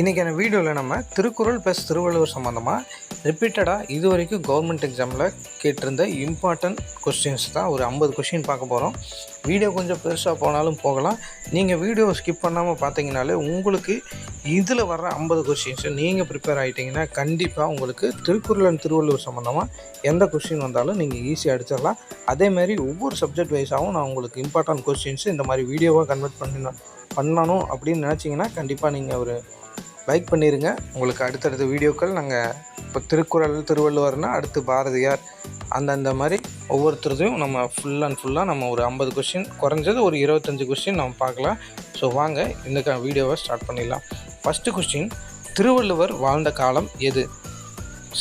இன்றைக்கான வீடியோவில் நம்ம திருக்குறள் ப்ளஸ் திருவள்ளுவர் சம்மந்தமாக ரிப்பீட்டடாக இது வரைக்கும் கவர்மெண்ட் எக்ஸாமில் கேட்டிருந்த இம்பார்ட்டண்ட் கொஸ்டின்ஸ் தான் ஒரு ஐம்பது கொஸ்டின் பார்க்க போகிறோம் வீடியோ கொஞ்சம் பெருசாக போனாலும் போகலாம். நீங்கள் வீடியோ ஸ்கிப் பண்ணாமல் பார்த்தீங்கனாலே உங்களுக்கு இதில் வர்ற ஐம்பது கொஸ்டின்ஸு நீங்கள் ப்ரிப்பேர் ஆகிட்டிங்கன்னா கண்டிப்பாக உங்களுக்கு திருக்குறள் அண்ட் திருவள்ளுவர் சம்மந்தமாக எந்த கொஸ்டின் வந்தாலும் நீங்கள் ஈஸியாக அடிச்சிடலாம் அதேமாதிரி ஒவ்வொரு சப்ஜெக்ட் வைஸாகவும் நான் உங்களுக்கு இம்பார்ட்டன்ட் கொஸ்டின்ஸ் இந்த மாதிரி வீடியோவாக கன்வெர்ட் பண்ணி பண்ணணும் அப்படின்னு நினச்சிங்கன்னா கண்டிப்பாக நீங்கள் ஒரு லைக் பண்ணிடுங்க உங்களுக்கு அடுத்தடுத்த வீடியோக்கள் நாங்கள் இப்போ திருக்குறள் திருவள்ளுவர்னா அடுத்து பாரதியார் அந்தந்த மாதிரி ஒவ்வொருத்தரதையும் நம்ம ஃபுல் அண்ட் ஃபுல்லாக நம்ம ஒரு ஐம்பது கொஷின் குறைஞ்சது ஒரு இருபத்தஞ்சி கொஸ்டின் நம்ம பார்க்கலாம். ஸோ வாங்க இந்த வீடியோவை ஸ்டார்ட் பண்ணிடலாம். ஃபஸ்ட்டு கொஸ்டின் திருவள்ளுவர் வாழ்ந்த காலம் எது?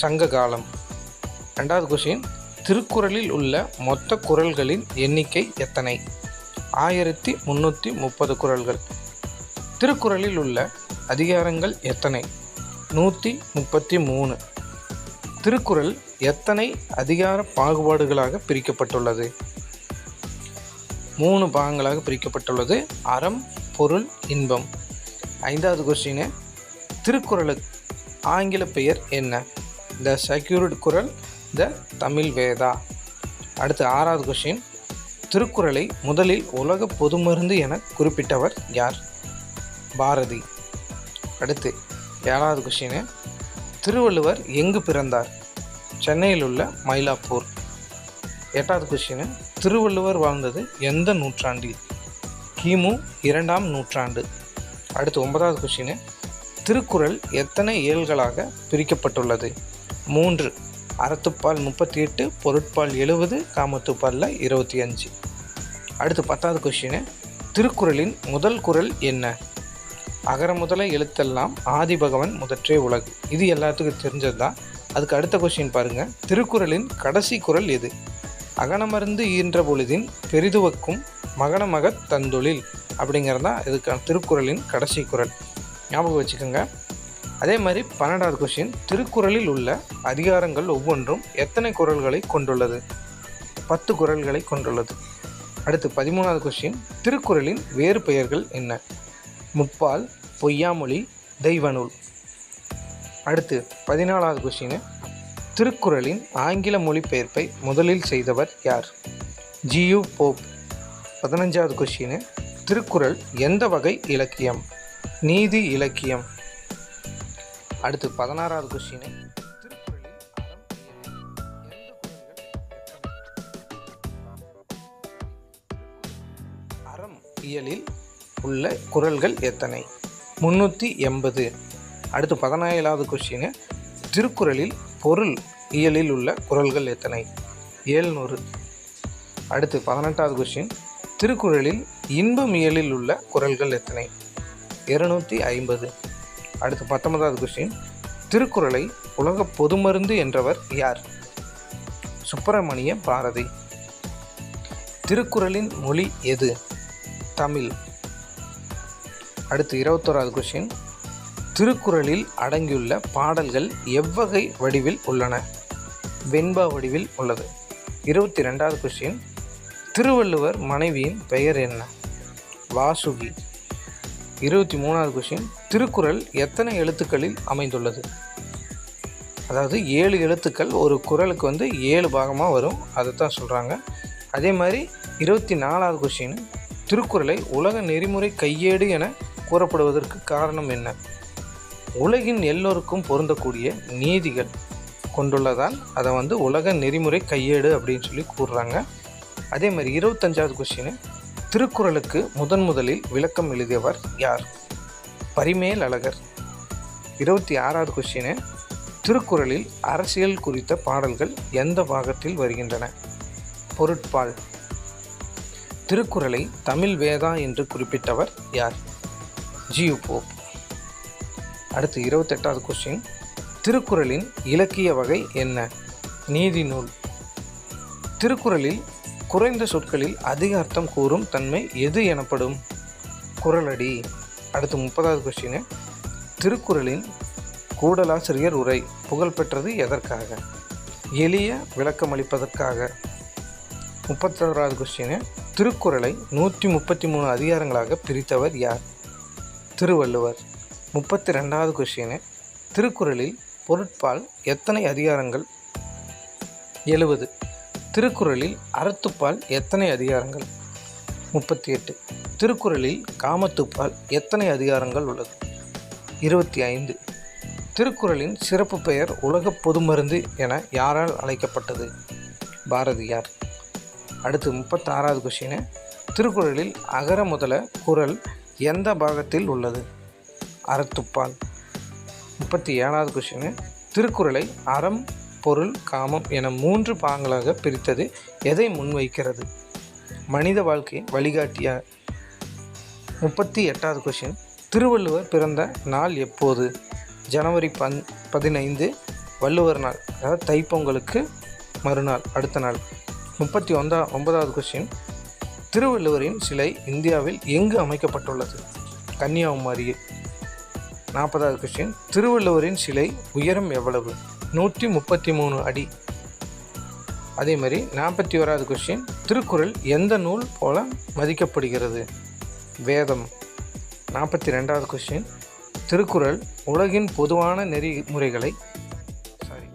சங்க காலம். ரெண்டாவது கொஸ்டின் திருக்குறளில் உள்ள மொத்த குறள்களின் எண்ணிக்கை எத்தனை? ஆயிரத்தி முந்நூற்றி முப்பது குறள்கள். திருக்குறளில் உள்ள அதிகாரங்கள் எத்தனை? நூற்றி முப்பத்தி மூணு திருக்குறள் எத்தனை அதிகார பாகுபாடுகளாக பிரிக்கப்பட்டுள்ளது? மூணு பாகங்களாக பிரிக்கப்பட்டுள்ளது. அறம் பொருள் இன்பம். ஐந்தாவது கொஸ்டின் திருக்குறளுக்கு ஆங்கில பெயர் என்ன? த செக்யூர்டு குரல் த தமிழ் வேதா அடுத்து ஆறாவது கொஸ்டின் திருக்குறளை முதலில் உலக பொதுமருந்து என குறிப்பிட்டவர் யார்? பாரதி. அடுத்து ஏழாவது கொஷின் திருவள்ளுவர் எங்கு பிறந்தார்? சென்னையில் உள்ள மயிலாப்பூர். எட்டாவது கொஷின் திருவள்ளுவர் வாழ்ந்தது எந்த நூற்றாண்டில்? கிமு இரண்டாம் நூற்றாண்டு. அடுத்து ஒன்பதாவது கொஷின் திருக்குறள் எத்தனை இயல்களாக பிரிக்கப்பட்டுள்ளது? மூன்று அறத்துப்பால் முப்பத்தி எட்டு பொருட்பால் எழுபது காமத்துப்பாலில் இருபத்தி அஞ்சு. அடுத்து பத்தாவது கொஷின் திருக்குறளின் முதல் குறள் என்ன? அகர முதல எழுத்தெல்லாம் ஆதிபகவன் முதற்றே உலகு. இது எல்லாத்துக்கும் தெரிஞ்சது தான் அதுக்கு அடுத்த கொஸ்டின் பாருங்கள் திருக்குறளின் கடைசி குறள் எது? அகனமருந்து ஈன்ற பொழுதின் பெரிதுவக்கும் மகனமகத் தந்தொழில் அப்படிங்கிறது தான் இதுக்கான திருக்குறளின் கடைசி குறள் ஞாபகம் வச்சுக்கோங்க. அதே மாதிரி பன்னெண்டாவது கொஷின் திருக்குறளில் உள்ள அதிகாரங்கள் ஒவ்வொன்றும் எத்தனை குறள்களை கொண்டுள்ளது? பத்து குறள்களை கொண்டுள்ளது. அடுத்து பதிமூணாவது கொஷின் திருக்குறளின் வேறு பெயர்கள் என்ன? முப்பால் பொய்யாமொழி தெய்வநூல். அடுத்து பதினாலாவது கொஸ்டின் திருக்குறளின் ஆங்கில மொழிபெயர்ப்பை முதலில் செய்தவர் யார்? G U Pope. பதினஞ்சாவது கொஸ்டின் திருக்குறள் எந்த வகை இலக்கியம்? நீதி இலக்கியம். அடுத்து பதினாறாவது கொஸ்டின் அறம் இயலில் உள்ள குறள்கள் எத்தனை? முந்நூற்றி எண்பது. அடுத்து பதினேழாவது கொஸ்டின் திருக்குறளில் பொருள் இயலில் உள்ள குறள்கள் எத்தனை? ஏழ்நூறு. அடுத்து பதினெட்டாவது கொஸ்டின் திருக்குறளில் இன்பம் இயலில் உள்ள குறள்கள் எத்தனை? இருநூற்றி ஐம்பது. அடுத்து பத்தொன்பதாவது கொஸ்டின் திருக்குறளை உலக பொதுமருந்து என்றவர் யார்? சுப்பிரமணிய பாரதி. திருக்குறளின் மொழி எது? தமிழ். அடுத்து இருபத்தோராவது கொஸ்டின் திருக்குறளில் அடங்கியுள்ள பாடல்கள் எவ்வகை வடிவில் உள்ளன? வெண்பா வடிவில் உள்ளது. இருபத்தி ரெண்டாவது கொஸ்டின் திருவள்ளுவர் மனைவியின் பெயர் என்ன? வாசுகி. இருபத்தி மூணாவது கொஸ்டின் திருக்குறள் எத்தனை எழுத்துக்களில் அமைந்துள்ளது? அதாவது ஏழு எழுத்துக்கள் ஒரு குறளுக்கு வந்து ஏழு பாகமாக வரும். அதை தான் சொல்கிறாங்க அதே மாதிரி இருபத்தி நாலாவது கொஸ்டின் திருக்குறளை உலக நெறிமுறை கையேடு என கூறப்படுவதற்கு காரணம் என்ன? உலகின் எல்லோருக்கும் பொருந்தக்கூடிய நீதிகள் கொண்டுள்ளதால் அதை வந்து உலக நெறிமுறை கையேடு அப்படின்னு சொல்லி கூறுறாங்க. அதே மாதிரி இருபத்தஞ்சாவது கொஸ்டின் திருக்குறளுக்கு முதன் முதலில் விளக்கம் எழுதியவர் யார்? பரிமேல் அழகர். இருபத்தி ஆறாவது கொஸ்டின் திருக்குறளில் அரசியல் குறித்த பாடல்கள் எந்த பாகத்தில் வருகின்றன? பொருட்பால். திருக்குறளை தமிழ் வேதா என்று குறிப்பிட்டவர் யார்? ஜியு போப் அடுத்து இருபத்தெட்டாவது கொஸ்டின் திருக்குறளின் இலக்கிய வகை என்ன? நீதி நூல். திருக்குறளில் குறைந்த சொற்களில் அதிக அர்த்தம் கூறும் தன்மை எது எனப்படும்? குரலடி அடுத்து முப்பதாவது கொஸ்டின் திருக்குறளின் கூடலாசிரியர் உரை புகழ்பெற்றது எதற்காக? எளிய விளக்கமளிப்பதற்காக முப்பத்தோராவது கொஸ்டின் திருக்குறளை நூற்றி முப்பத்தி மூணு அதிகாரங்களாக பிரித்தவர் யார்? திருவள்ளுவர். முப்பத்தி ரெண்டாவது கொஷின் திருக்குறளில் பொருட்பால் எத்தனை அதிகாரங்கள்? எழுபது திருக்குறளில் அறத்துப்பால் எத்தனை அதிகாரங்கள்? முப்பத்தி எட்டு. திருக்குறளில் காமத்துப்பால் எத்தனை அதிகாரங்கள் உள்ளது? இருபத்தி ஐந்து. திருக்குறளின் சிறப்பு பெயர் உலக பொதுமருந்து என யாரால் அழைக்கப்பட்டது? பாரதியார். அடுத்து முப்பத்தாறாவது கொஷினு திருக்குறளில் அகர முதல குரல் எந்த பாகத்தில் உள்ளது? அறத்துப்பால். முப்பத்தி ஏழாவது கொஷினு திருக்குறளை அறம் பொருள் காமம் என மூன்று பாகங்களாக பிரித்தது எதை முன்வைக்கிறது? மனித வாழ்க்கை வழிகாட்டிய. முப்பத்தி எட்டாவது கொஷின் திருவள்ளுவர் பிறந்த நாள் எப்போது? ஜனவரி பன் பதினைந்து வள்ளுவர் நாள் அதாவது தைப்பொங்கலுக்கு மறுநாள் அடுத்த நாள். முப்பத்தி ஒன்றா ஒன்பதாவது கொஷின் திருவள்ளுவரின் சிலை இந்தியாவில் எங்கு அமைக்கப்பட்டுள்ளது? கன்னியாகுமரியில் நாற்பதாவது கொஸ்டின் திருவள்ளுவரின் சிலை உயரம் எவ்வளவு? நூற்றி முப்பத்தி மூணு அடி. அதே மாதிரி நாற்பத்தி ஓராவது கொஸ்டின் திருக்குறள் எந்த நூல் போல மதிக்கப்படுகிறது? வேதம். நாற்பத்தி ரெண்டாவது கொஸ்டின் திருக்குறள் உலகின் பொதுவான நெறிமுறைகளை சாரி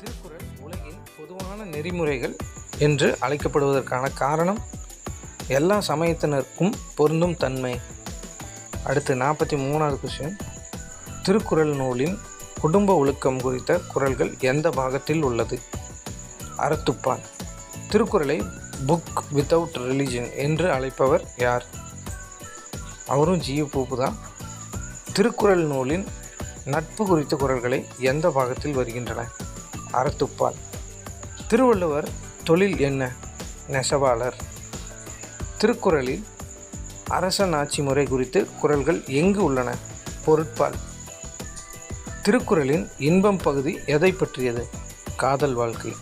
திருக்குறள் உலகின் பொதுவான நெறிமுறைகள் என்று அழைக்கப்படுவதற்கான காரணம் எல்லா சமயத்தினருக்கும் பொருந்தும் தன்மை. அடுத்து நாற்பத்தி மூணாவது கொஸ்டின் திருக்குறள் நூலின் குடும்ப ஒழுக்கம் குறித்த குறள்கள் எந்த பாகத்தில் உள்ளது? அறத்துப்பால் திருக்குறளை புக் வித்தவுட் ரிலிஜன் என்று அழைப்பவர் யார்? அவரும் ஜியு பூப்பு தான். திருக்குறள் நூலின் நட்பு குறித்த குரல்களை எந்த பாகத்தில் வருகின்றன? அறத்துப்பால் திருவள்ளுவர் தொழில் என்ன? நெசவாளர். திருக்குறளில் அரசன் ஆட்சி முறை குறித்து குறள்கள் எங்கு உள்ளன? பொருட்பால். திருக்குறளின் இன்பம் பகுதி எதை பற்றியது? காதல் வாழ்க்கை.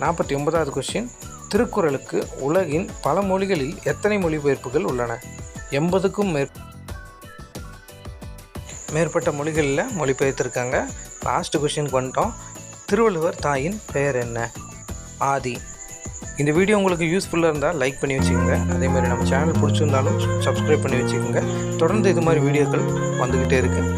நாற்பத்தி ஒன்பதாவது கொஸ்டின் திருக்குறளுக்கு உலகின் பல மொழிகளில் எத்தனை மொழிபெயர்ப்புகள் உள்ளன? எண்பதுக்கும் மேற் மேற்பட்ட மொழிகளில் மொழிபெயர்த்திருக்காங்க. லாஸ்ட் கொஸ்டினுக்கு வந்துட்டோம் திருவள்ளுவர் தாயின் பெயர் என்ன? ஆதி. இந்த வீடியோ உங்களுக்கு யூஸ்ஃபுல்லாக இருந்தால் லைக் பண்ணி வச்சுக்கோங்க. அதே மாதிரி நம்ம சேனல் பிடிச்சிருந்தாலும் சப்ஸ்கிரைப் பண்ணி வச்சுக்கோங்க. தொடர்ந்து இது மாதிரி வீடியோக்கள் வந்துக்கிட்டே இருக்குது